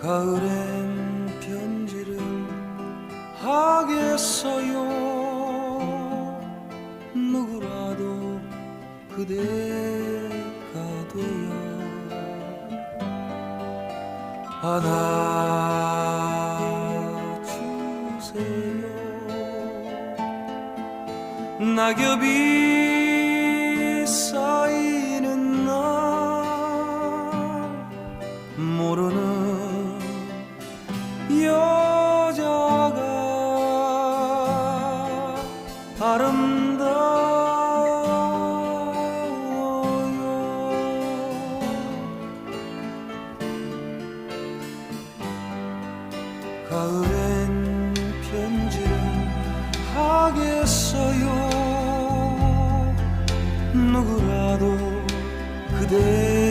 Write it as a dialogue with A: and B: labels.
A: 가을엔 편지를 하겠어요. 누구라도 그대가 되어 안아주세요. 낙엽이 쌓이는 날 모르는 여자가 아름다워요. 가을엔 편지를 하겠어요. 누구라도 그대